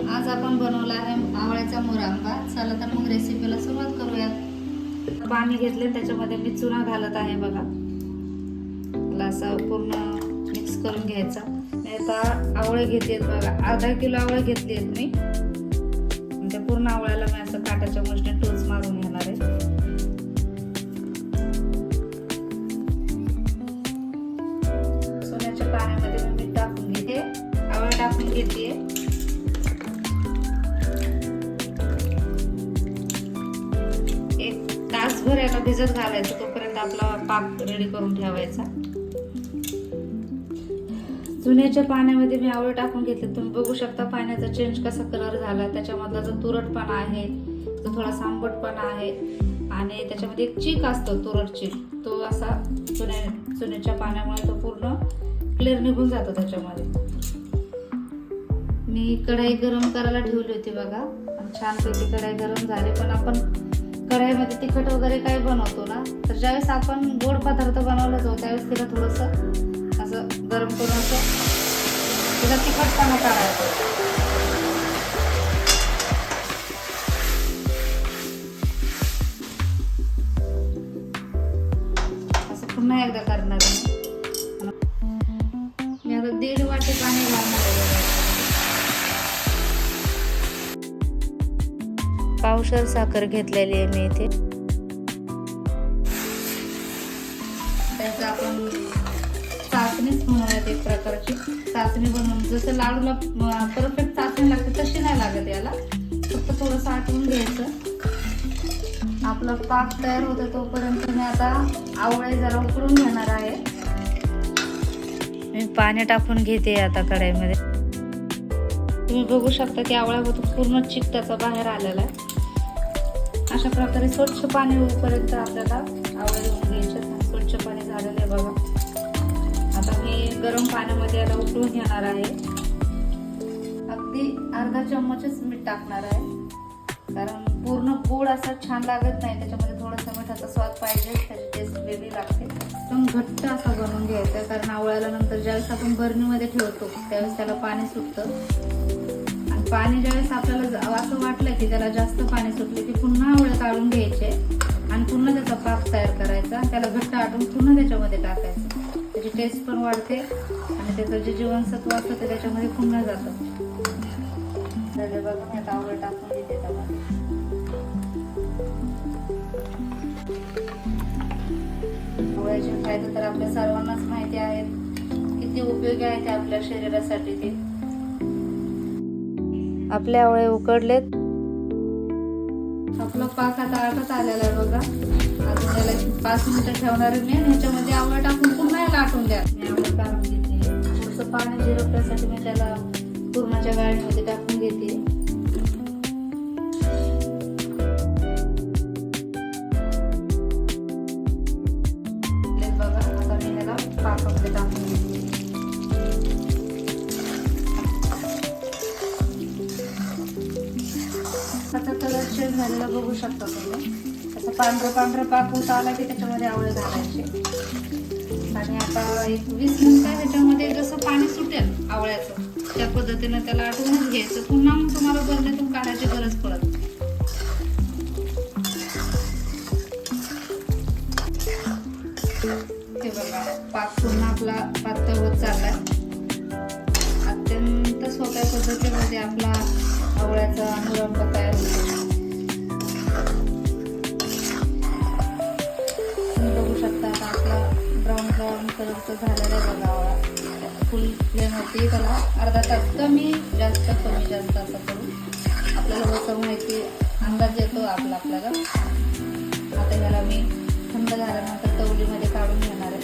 आज आपण बनवला आहे आवळ्याचा मुरांबा चला तर मग रेसिपीला सुरुवात करूयात. पाणी घेतले त्याच्यामध्ये मी चुना घालत आहे बघा. त्याला असं पूर्ण मिक्स करून घ्यायचा. मी आता आवळे घेते बघा. अर्धा किलो आवळे घेतली आहेत मी. त्या पूर्ण आवळ्याला मी असं काटाच्या मशीने टोच मारून घेणार आहे. सोन्याच्या पाण्यामध्ये मी मीठ टाकून घेते. आवळ टाकून घेते. तासभर याला भिजत घालायचं तोपर्यंत आपला पाक रेडी करून ठेवायचा. चुन्याच्या पाण्यामध्ये मी आवळ टाकून घेतले. तुम्ही बघू शकता पाण्याचा चेंज कसा कलर झाला. त्याच्यामधला जो तुरटपणा आहे तो थोडा सांबटपणा आहे आणि त्याच्यामध्ये एक चीक असतो तुरट चीक. तो असा चुन्या चुन्याच्या पाण्यामुळे तो पूर्ण क्लिअर निघून जातो त्याच्यामध्ये. मी कढाई गरम करायला ठेवली होती बघा. आणि छानपैकी कढाई गरम झाली पण आपण कढाईमध्ये तिखट वगैरे काही बनवतो ना तर ज्यावेळेस आपण गोड पदार्थ बनवला जाऊ त्यावेळेस तिला थोडंसं असं गरम करून असं तिला तिखटपणा काढायचं. असं पुन्हा एकदा करणार पावशर साखर घेतलेली आहे मी इथे. त्याचं आपण चाचणीच म्हणूयात एक प्रकारची. चाचणी बनवून जसं लाडूला परफेक्ट चाचणी लागते तशी नाही लागत याला. फक्त थोडंसं आटवून घ्यायचं. आपला पाक तयार होतो तोपर्यंत मी आता आवळे जरा उकळून घेणार आहे. मी पाणी टाकून घेते आता कढाईमध्ये. तुम्ही बघू शकता की आवळ्यामधून पूर्ण चिक बाहेर आलेला आहे. अशा प्रकारे स्वच्छ पाणी होईपर्यंत आपल्याला आवड धुवून घ्यायचे. स्वच्छ पाणी झालेलं आहे बघा. आता मी गरम पाण्यामध्ये याला उकळून घेणार आहे. अगदी अर्धा चम्मचच मीठ टाकणार आहे. कारण पूर्ण गोड असा छान लागत नाही. त्याच्यामध्ये थोडासा मिठाचा स्वाद पाहिजे त्याची टेस्ट वेगळी लागते. एकदम घट्ट असा बनवून घ्यायचा कारण आवळ्याला नंतर ज्यावेळेस आपण बर्नीमध्ये ठेवतो त्यावेळेस त्याला पाणी सुटतं. आणि पाणी ज्यावेळेस आपल्याला असं वाटलं की त्याला जास्त पाणी सुटले की काढून घ्यायचे आणि पुन्हा त्याचा पाक तयार करायचा. त्याला घट्ट आटून पुन्हा त्याच्यामध्ये टाकायचं. त्याची टेस्ट पण वाढते आणि त्याचं जे जीवनसत्व असतं ते त्याच्यामध्ये पुन्हा जातं. झाले बघा मी आता टाकून देते त्यामध्ये आवळ्याचे फायदे तर आपल्या सर्वांनाच माहिती आहेत. किती उपयोगी आहे ते आपल्या शरीरासाठी ते. आपले आवळे उकडलेत. आपला पाक आता आटत आलेला आहे बघा. अजून त्याला पाच मिनिटं ठेवणार आहे मी आणि ह्याच्यामध्ये आवळ टाकून पुन्हा याला आटून द्या. मी आवळ काढून घेते थोडंसं पाणी जिरवण्यासाठी मी त्याला पूर्णाच्या गाळ्यांमध्ये टाकून घेते झालेला बघू शकता तुम्ही. असं पांढरं पांढरं पाक होत आला की त्याच्यामध्ये आवळे घालायची. आणि आता एक वीस मिनिटं ह्याच्यामध्ये जसं पाणी सुटेल आवळ्याचं त्या पद्धतीनं त्याला आटवूनच घ्यायचं. पुन्हा मग तुम्हाला बदल्यातून काढायची गरज पडत ते हे बघा पाक पुन्हा आपला पातळ होत चाललाय. अत्यंत सोप्या पद्धतीमध्ये आपला आवळ्याचा अनुरंभ तयार होतो. ब्राऊन तो झालेला आहे बघा. आवळा फुल फ्लेमवरती त्याला अर्धा तास कमी जास्त कमी जास्त असं करून आपल्याला कसं माहिती अंदाज येतो आपला आपल्याला. आता ह्याला मी थंड झाल्यानंतर तवलीमध्ये काढून घेणार आहे.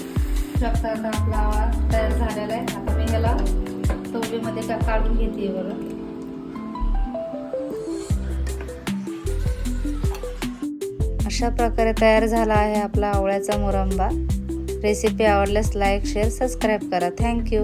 शकता आता आपला आवाज तयार झालेला आहे. आता मी ह्याला तवलीमध्ये का काढून घेते बरं. अशा प्रकारे तयार झाला आहे आपला आवळ्याचा मुरंबा. रेसिपी आवडल्यास लाईक शेअर सबस्क्राईब करा. Thank you